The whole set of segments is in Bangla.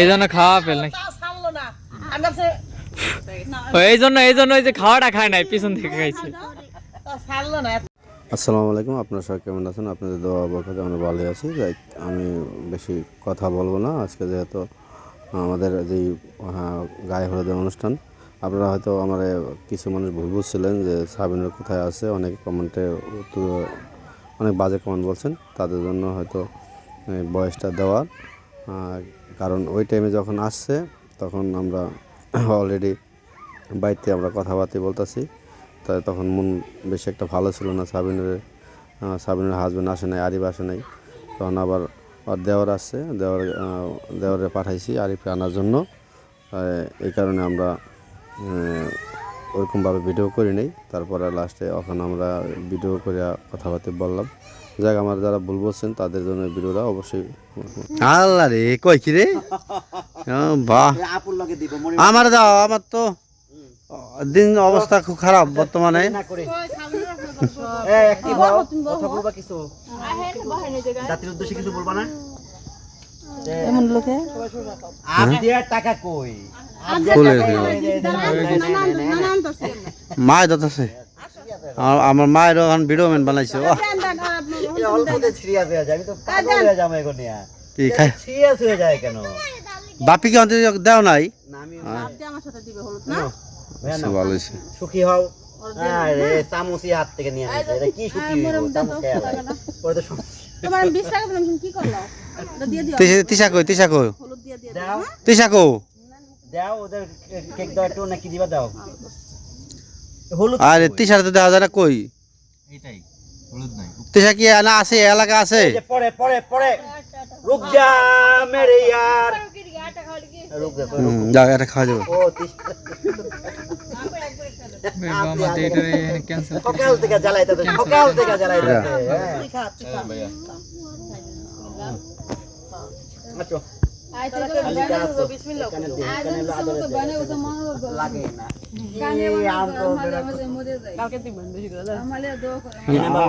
এই জন্য খাওয়া নাকি আমি এই জন্য এই জন্য ওই যে খাওয়াটা খায় নাই পিছন থেকে খাইছে। তা ছাড়লো না। আসসালামু আলাইকুম আপনারা সবাই কেমন আছেন? আপনাদের দোয়া বরকতে আমরা ভালোই আছি। যাই আমি বেশি কথা বলব না। আজকে যেহেতু আমাদের যেই আহ, গায়ে হলুদের অনুষ্ঠান আপনারা হয়তো আমার কিছু মানুষ ভুল বুঝছিলেন যে সাবিনের কোথায় আছে? অনেক কমেন্টে অনেক বাজে কমেন্ট বলছেন। তাদের জন্য হয়তো বয়সটা দেওয়ার। কারণ ওই টাইমে যখন আসছে, তখন আমরা অলরেডি বাড়িতে আমরা কথাবার্তা বলতেছি। তাই তখন মন বেশি একটা ভালো ছিল না। সাবিনের সাবিনের হাজবেন্ড আসে নাই, আরিফ আসে নাই। তখন আবার ওর দেওয়ার আসছে। দেওয়ার দেওয়ারে পাঠাইছি আরিফকে আনার জন্য। এই কারণে আমরা ওরকমভাবে ভিডিও করি নাই। তারপরে লাস্টে এখন আমরা ভিডিও করে কথাবার্তা বললাম। যাক আমার যারা ভুল বলছেন তাদের জন্য ভিডিওটা অবশ্যই আল্লাহ রে কই কি রে? বাহ। আপুর লগে দিব আমার দাও আমার তো দিন অবস্থা খুব খারাপ বর্তমানে। না করে। এ অ্যাক্টিভ হও কথা বলবা কিছু? জাতির উদ্দেশ্যে কিছু বলবা না? এমন লোকে? আপ দেওয়ার টাকা কই? আপ দেওয়ার খুলে টাকা দিও। এই যে- এই যে- এই যে- এই যে- এই যে- মায়ের দাঁত আছে। আমার মায়ের ওখান ভিডিও ম্যান বানাইছে ও। এই অল্পতে যায় আমি তো পাগল হয়ে যাব এখন নিয়ে। কি খাই সিরিয়াস হয়ে যায় কেন? বাপিকে অন্তত দেও নাই? হয়েছে। সুখী হও। চামচি হাত থেকে নিয়ে কি সুখী তিসা- কই তিসা কই তিসা কো দাও। ওদের কেক দাও একটু নাকি দিবা দাও। হলুদ আরে তিসার তো দেওয়া যায় না কই? এটাই তিসা কি না আছে এ এলাকা আছে? এই যে পরে পরে পরে। রুক যা মেরে ইয়ার। রুক যা হুম, যাও এটা খাওয়া যাবে। ও তিস- সকাল থেকে জ্বালাইতে সকাল থেকে জ্বালাইতে আচ্ছা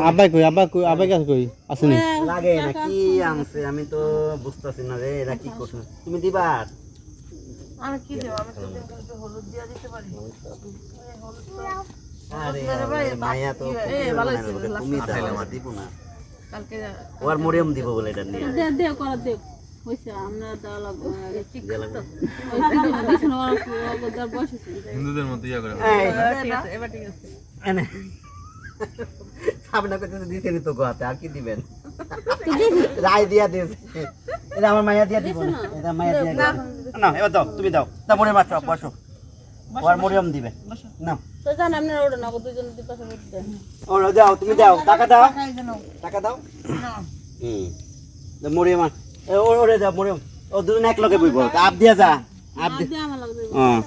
আব্বাই কই আব্বা কই আব্বাই কাছে কই? লাগে না কি আনছে? আমি তো বুঝতেছি না রে এরা কি করছে? তুমি দিবা? আমি কি দেব? আমি তো হলুদ দিয়ে দিতে পারি। আরে মায়া তো এ, ভালো হয়েছে, তুমি দাও আমার দিব না। কালকে ওর মরিয়ম দিব বলে এটা নিয়ে। দে দে করে দে। হইছে আমরা দেওয়া লাগবে। ঠিক দিয়ে লাগবে। দিছন ওরা ওদের বয়স হইছে এই, ঠিক আছে এবার ঠিক আছে। এনে। সামনে করতে দিতে তো গোয়াতে আর কি দিবেন? রায় দিয়া দিয়েছে। এটা আমার মায়া দিয়া দিব এটা মায়া দিয়া না। এবার দাও তুমি দাও। তা মরিয়ম আসো। বসো ওর মরিয়ম দিবে। না তো জান আপনারা ওটা না দুইজন দুই পাশে বসে ও দাও তুমি দাও। টাকা দাও। টাকা দাও। হুম। মরিয়ম আন- এ, ও- ওরে দাও মরিয়ম ও দুজন এক লগে বইব আপ দিয়া যা আপ দি দে আমার লাগবে হ্যাঁ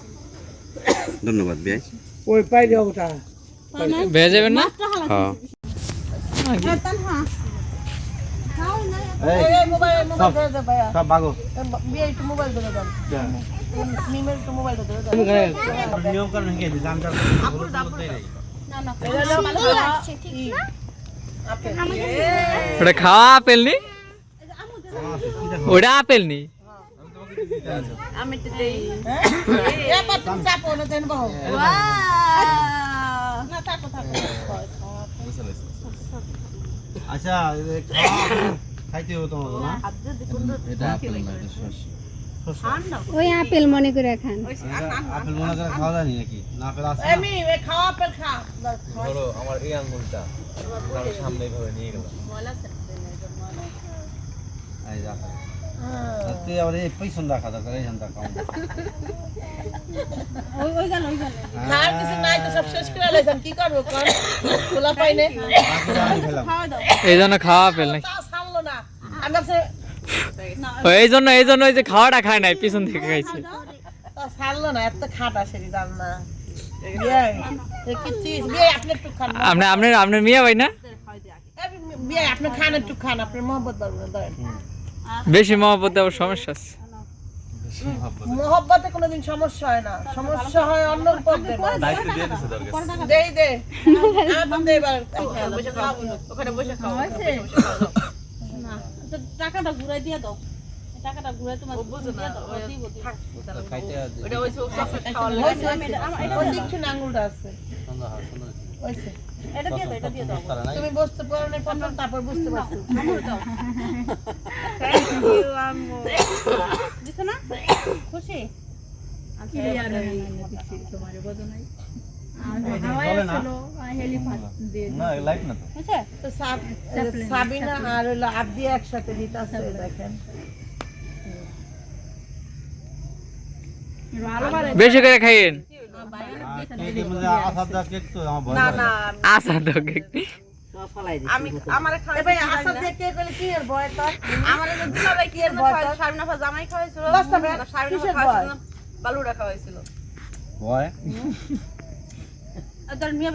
ধন্যবাদ বিয়াই ভেজে যাবেন না হ্যাঁ তান হ্যাঁ না ওটা খাওয়া আপেল নি ওটা আপেল নি? আমি তো দেই এ পা তুমি চাপো না? দেন বাহু না আচ্ছা খাইতে হবে তোমার না ওই আপেল মনে করে খান। আপেল মনে করে খাওয়া যায় নাকি? না আপেল আছে এ খাওয়া পেল খা। এই যা তুই আবার এই পয়সন রাখা দরকার এই জানতা ওই ওই গেল ওই গেল খাওয়ার কিছু নাই তো সব শেষ করে লাইছেন কি করব কর খোলা পাইনে খাওয়া এই জন্য খাওয়া ছাড়লো না এই জন্য এই জন্য ওই যে খাওয়াটা খায় নাই পিছন থেকে খাইছে ছাড়লো না এত খাটা সেটি দাম না বিয়ে কি চিজ বিয়ে আপনি খান আপনি আপনার আপনার মিয়া ভাই না আপনি খান একটু খান আপনি মোহব্বত বাড়বেন ধরেন বেশি মহব্বত দেওয়ার সমস্যা আছে। মোহব্বতে কোনোদিন সমস্যা হয় না। সমস্যা হয় অন্য দেই দে এবার। ওখানে বসে খাও না টাকাটা ঘুরাই দিয়ে দাও। টাকাটা ঘুরে তোমার বুঝো না, ওই। ওটা ওই লাগে ওই। দিকটা আঙুলটা আছে। হয়েছে। এটা দিয়ে দাও, এটা দিয়ে দাও। তুমি বুঝতে পারো না প্রথম তারপর বুঝতে পারছ। আঙুল দাও। দিছো না? খুশি? এবারে হয়েছে? তো। সাব- সাবিনা আর হলো আব্দি একসাথে দিতেছে দেখেন। বেশি করে খাইয়েন। না না আশা তো সব ফলাই দিছি।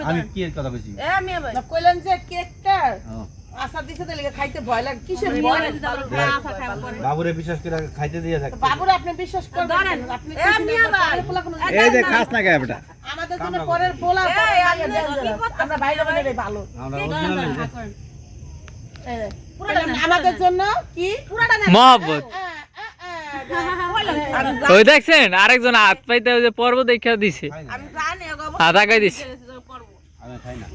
আমি কে কথা বলছি এ মিয়া ভাই। কইলেন যে কেকটার। আসার দিছে তো লেগে খাইতে ভয় লাগে কিসের ভয় বাবুরে বিশ্বাস করে খাইতে দিয়ে থাক বাবুর আপনি বিশ্বাস করবেন আপনি এ মিয়া ভাই এই যে খাস না কে বেটা আমাদের জন্য পরের পোলা। আমরা বাইরে বাইরে ভালো আমাদের কি মহব্বত ওই দেখছেন আরেকজন হাত পাইতে ওই যে পর্ব দেখা দিছে আমি জানি হাত আগাই দিছে আমি খাই না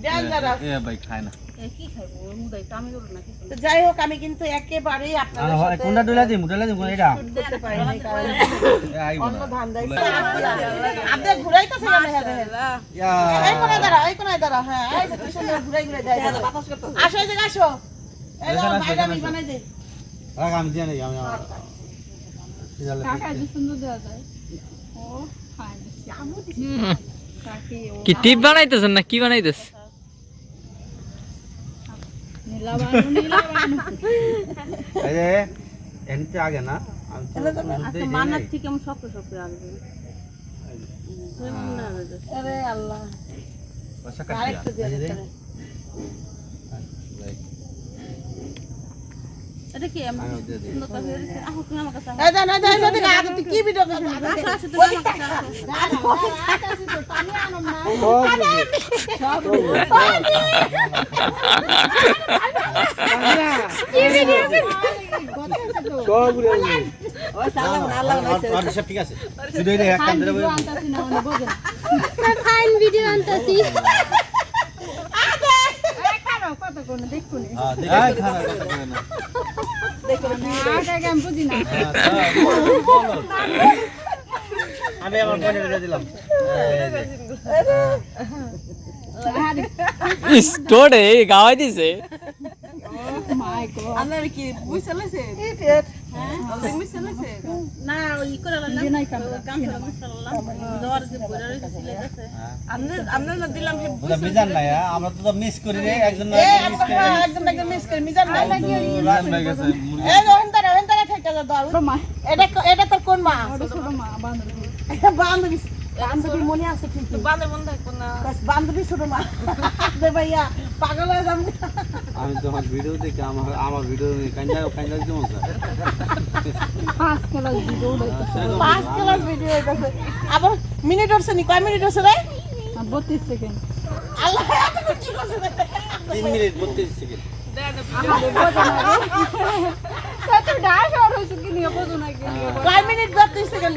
এই তো, dangerous। এ ভাই খাই না। এ, কি খাইবো? ওর মুদাই তো আমি করব না কিছু। তো যাই হোক আমি কিন্তু একেবারেই আপনাদের হ্যাঁ ঘুরাই ঘুরাই দেয় আসো এই জায়গায় আসো। আমি বানাই দিই। আমি দিয়ে নেই আমি কি টিপ বানাইতেছেন না কি বানাইতেছ? যে এনতে আগে না আমি তো আচ্ছা, মান্নার থেকে আমি শক্ত শক্ত আসবে। মনে। আরে আল্লাহ কি? ঠিক আছে ভিডিও আনতাছি। আমি আমার দিলাম। স্টোরে গাওয়াই দিছে আপনার কি হ্যাঁ? আমরা তো মিস করি রে একজন মিস করি মিজান হয়ে এটা তোর কোন মা বান্ধবী বান্ধবী মনে আছে ঠিক বান্দে মন থাকব না। বান্ধবী ছোট মা। ভাইয়া পাগল হয়ে যাব। আমি তোমার ভিডিও দেখে আমার আমার ভিডিও কাঞ্জা কাঞ্জা কেমন স্যার? পাঁচ ক্লাস ভিডিও হইতাছে আবার মিনিট হচ্ছে নি? কয় মিনিট হচ্ছে রে? বত্রিশ সেকেন্ড আল্লাহ এত কি করছে রে? তিন মিনিট বত্রিশ সেকেন্ড কয় মিনিট বত্রিশ সেকেন্ড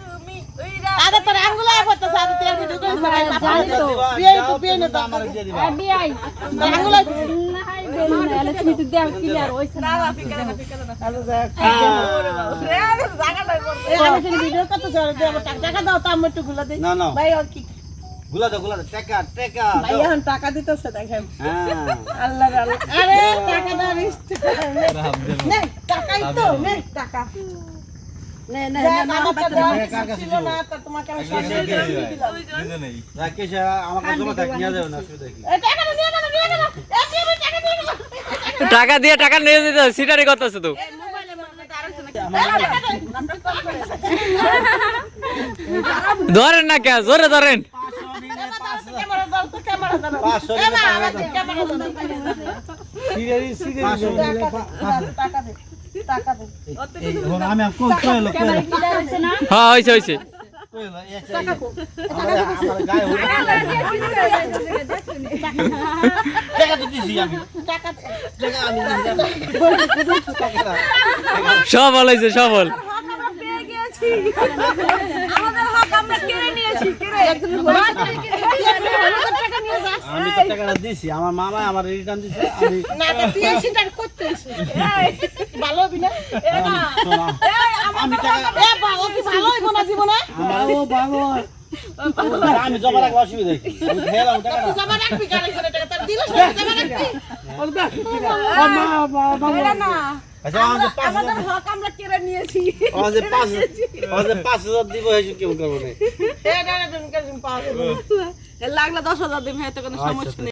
আগে তোর আঙ্গুলা পড়তে সাথে তোর ভিডিও করে সবাই জানি তো। বিয়ে তো বিয়ে না আমার দিয়ে দিবা তোর আঙ্গুলা না না ফিকা না ফিকা না রে জায়গা আমি ভিডিও জোরে দে আমার টাকা দাও তো আমি একটু গুলা দিই। না না। ভাই আর কি? গুলা দাও গুলা দাও। টাকা টাকা ভাই এখন টাকা দিতেছে দেখেন। হ্যাঁ। আল্লাহ আল্লাহ। আরে টাকা দাও রিস্ট নে টাকাই তো নে টাকা। টাকা দিয়ে টাকা নিয়ে যেতে সিটারি করতেছে তো। ধরেন না কে জোরে ধরেন। টাকা হ্যাঁ হয়েছে হয়েছে। কইলো এসে আমার আমার গায়ে হলো টাকা আমি আমরা কেড়ে নিয়েছি কেড়ে আমি তো টাকাটা দিছি আমার মামা আমার রিটার্ন দিছে আমি না, তা তুই এই সিনটা করতে ভালো হবি না? আমি টাকা এ বা, ও কি ভালো হইবো না জীবনে? আমি জমা রাখলে অসুবিধা কি? আমি খেলাম জমা রাখবি কারে করে টাকা? তার দিলে জমা রাখবি? আচ্ছা আমাদের হক আমরা কেড়ে নিয়েছি। আমাদের পাঁচ আমাদের পাঁচ হাজার দিব হয়েছে কেমন করব না। না। লাগলে দশ হাজার দিন হয়তো কোনো সমস্যা নেই।